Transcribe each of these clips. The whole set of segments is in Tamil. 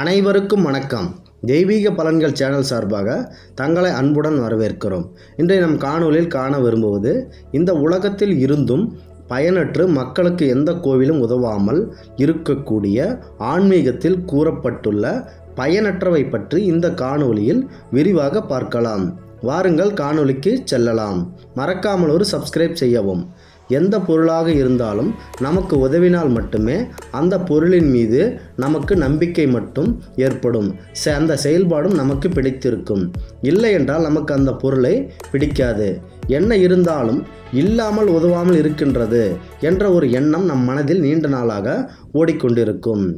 அனைவருக்கும் வணக்கம். தெய்வீக பலன்கள் சேனல் சார்பாக தங்களை அன்புடன் வரவேற்கிறோம். இன்றைய நம் காணொலியில் காண விரும்புவது இந்த உலகத்தில் இருந்தும் பயனற்று மக்களுக்கு எந்த கோவிலும் உதவாமல் இருக்கக்கூடிய ஆன்மீகத்தில் கூறப்பட்டுள்ள பயனற்றவை பற்றி இந்த காணொளியில் விரிவாக பார்க்கலாம். வாருங்கள் காணொலிக்கு செல்லலாம். மறக்காமல் ஒரு சப்ஸ்கிரைப் செய்யவும். எந்த பொருளாக இருந்தாலும் நமக்கு உதவினால் மட்டுமே அந்த பொருளின் மீது நமக்கு நம்பிக்கை மட்டும் ஏற்படும். அந்த செயல்பாடும் நமக்கு பிடித்திருக்கும். இல்லை என்றால் நமக்கு அந்த பொருளை பிடிக்காது. என்ன இருந்தாலும் இல்லாமல் உதவாமல் இருக்கின்றது என்ற ஒரு எண்ணம் நம் மனதில் நீண்ட நாளாக ஓடிக்கொண்டிருக்கும்.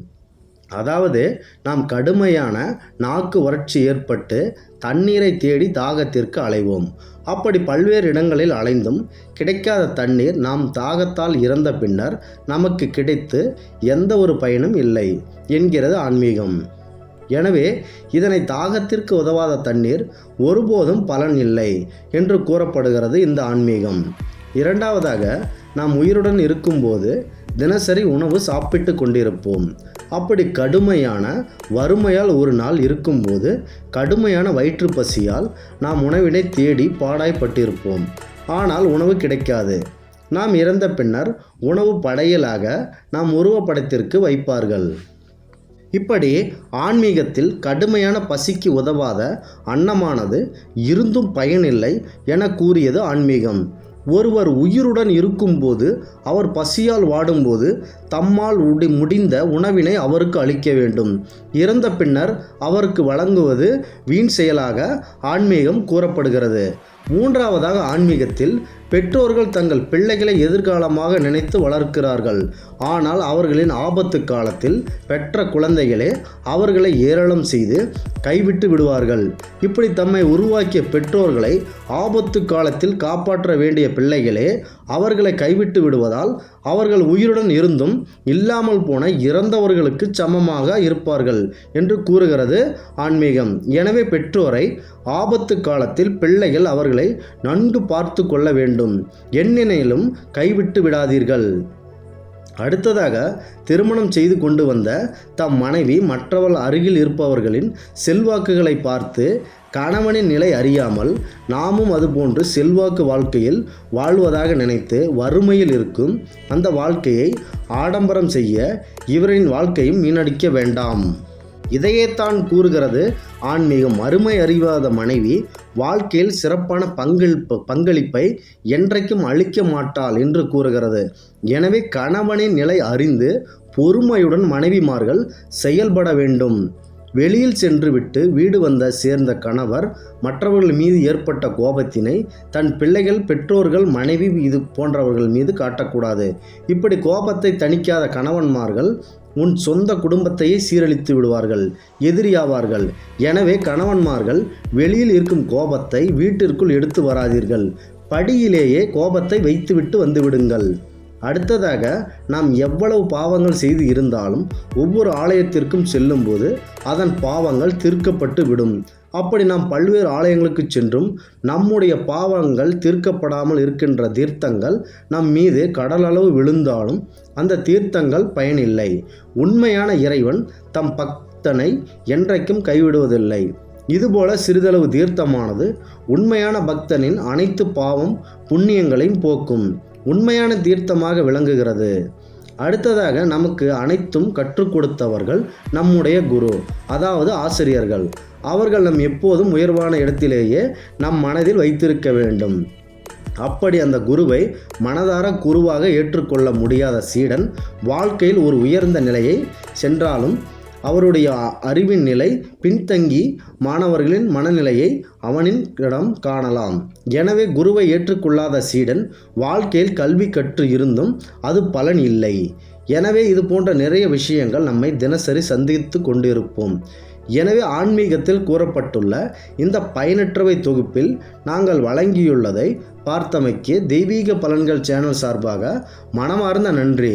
அதாவது நாம் கடுமையான நாக்கு வறட்சி ஏற்பட்டு தண்ணீரை தேடி தாகத்திற்கு அலைவோம். அப்படி பல்வேறு இடங்களில் அலைந்தும் கிடைக்காத தண்ணீர் நாம் தாகத்தால் இறந்த பின்னர் நமக்கு கிடைத்து எந்த ஒரு பயனும் இல்லை என்கிறது ஆன்மீகம். எனவே இதனை தாகத்திற்கு உதவாத தண்ணீர் ஒருபோதும் பலன் இல்லை என்று கூறப்படுகிறது இந்த ஆன்மீகம். இரண்டாவதாக நாம் உயிருடன் இருக்கும்போது தினசரி உணவு சாப்பிட்டு கொண்டிருப்போம். அப்படி கடுமையான வறுமையால் ஒரு நாள் இருக்கும்போது கடுமையான வயிற்று பசியால் நாம் உணவினை தேடி பாடாய்ப்பட்டிருப்போம். ஆனால் உணவு கிடைக்காது. நாம் இறந்த பின்னர் உணவு படையலாக நாம் உருவப்படத்திற்கு வைப்பார்கள். இப்படி ஆன்மீகத்தில் கடுமையான பசிக்கு உதவாத அன்னமானது இருந்தும் பயனில்லை என கூறியது ஆன்மீகம். ஒருவர் உயிருடன் இருக்கும்போது அவர் பசியால் வாடும்போது தம்மால் உடி முடிந்த உணவினை அவருக்கு அளிக்க வேண்டும். இறந்த பின்னர் அவருக்கு வழங்குவது வீண் செயலாக ஆன்மீகம் கூறப்படுகிறது. மூன்றாவதாக ஆன்மீகத்தில் பெற்றோர்கள் தங்கள் பிள்ளைகளை எதிர்காலமாக நினைத்து வளர்க்கிறார்கள். ஆனால் அவர்களின் ஆபத்து காலத்தில் பெற்ற குழந்தைகளே அவர்களை ஏராளம் செய்து கைவிட்டு விடுவார்கள். இப்படி தம்மை உருவாக்கிய பெற்றோர்களை ஆபத்து காலத்தில் காப்பாற்ற வேண்டிய பிள்ளைகளே அவர்களை கைவிட்டு விடுவதால் அவர்கள் உயிருடன் இருந்தும் இல்லாமல் போன இறந்தவர்களுக்கு சமமாக இருப்பார்கள் என்று கூறுகிறது ஆன்மீகம். எனவே பெற்றோரை ஆபத்து காலத்தில் பிள்ளைகள் அவர்களை நன்கு பார்த்து கொள்ள வேண்டும். எந்நிலையிலும் கைவிட்டு விடாதீர்கள். அடுத்ததாக திருமணம் செய்து கொண்டு வந்த தம் மனைவி மற்றவள் அருகில் இருப்பவர்களின் செல்வாக்குகளை பார்த்து கணவனின் நிலை அறியாமல் நாமும் அதுபோன்று செல்வாக்கு வாழ்க்கையில் வாழ்வதாக நினைத்து வறுமையில் இருக்கும் அந்த வாழ்க்கையை ஆடம்பரம் செய்ய இவரின் வாழ்க்கையும் வீணடிக்க வேண்டாம். இதையேத்தான் கூறுகிறது. ஆன்மீகம் அருமை அறிவாத மனைவி வாழ்க்கையில் சிறப்பான பங்களிப்பு பங்களிப்பை என்றைக்கும் அளிக்க மாட்டாள் என்று கூறுகிறது. எனவே கணவனின் நிலை அறிந்து பொறுமையுடன் மனைவிமார்கள் செயல்பட வேண்டும். வெளியில் சென்றுவிட்டு வீடு வந்த சேர்ந்த கணவர் மற்றவர்கள் மீது ஏற்பட்ட கோபத்தினை தன் பிள்ளைகள் பெற்றோர்கள் மனைவி இது போன்றவர்கள் மீது காட்டக்கூடாது. இப்படி கோபத்தை தணிக்காத கணவன்மார்கள் உன் சொந்த குடும்பத்தையே சீரழித்து விடுவார்கள் எதிரியாவார்கள். எனவே கணவன்மார்கள் வெளியில் இருக்கும் கோபத்தை வீட்டிற்குள் எடுத்து வராதீர்கள். படியிலேயே கோபத்தை வைத்துவிட்டு வந்துவிடுங்கள். அடுத்ததாக நாம் எவ்வளவு பாவங்கள் செய்து இருந்தாலும் ஒவ்வொரு ஆலயத்திற்கும் செல்லும்போது அதன் பாவங்கள் தீர்க்கப்பட்டு விடும். அப்படி நாம் பல்வேறு ஆலயங்களுக்கு சென்றும் நம்முடைய பாவங்கள் தீர்க்கப்படாமல் இருக்கின்ற தீர்த்தங்கள் நம் மீது கடலளவு விழுந்தாலும் அந்த தீர்த்தங்கள் பயனில்லை. உண்மையான இறைவன் தம் பக்தனை என்றைக்கும் கைவிடுவதில்லை. இதுபோல சிறிதளவு தீர்த்தமானது உண்மையான பக்தனின் அனைத்து பாவம் புண்ணியங்களையும் போக்கும். உண்மையான தீர்த்தமாக விளங்குகிறது. அடுத்ததாக நமக்கு அனைத்தும் கற்றுக் கொடுத்தவர்கள் நம்முடைய குரு அதாவது ஆசிரியர்கள். அவர்கள் நம் எப்போதும் உயர்வான இடத்திலேயே நம் மனதில் வைத்திருக்க வேண்டும். அப்படி அந்த குருவை மனதார குருவாக ஏற்றுக்கொள்ள முடியாத சீடன் வாழ்க்கையில் ஒரு உயர்ந்த நிலையை சென்றாலும் அவருடைய அறிவின் நிலை பின்தங்கி மாணவர்களின் மனநிலையை அவனின் இடம் காணலாம். எனவே குருவை ஏற்றுக்கொள்ளாத சீடன் வாழ்க்கையில் கல்வி கற்று இருந்தும் அது பலன் இல்லை. எனவே இது போன்ற நிறைய விஷயங்கள் நம்மை தினசரி சந்தித்து கொண்டிருப்போம். எனவே ஆன்மீகத்தில் கூறப்பட்டுள்ள இந்த பயனற்றவை தொகுப்பில் நாங்கள் வழங்கியுள்ளதை பார்த்தமைக்கு தெய்வீக பலன்கள் சேனல் சார்பாக மனமார்ந்த நன்றி.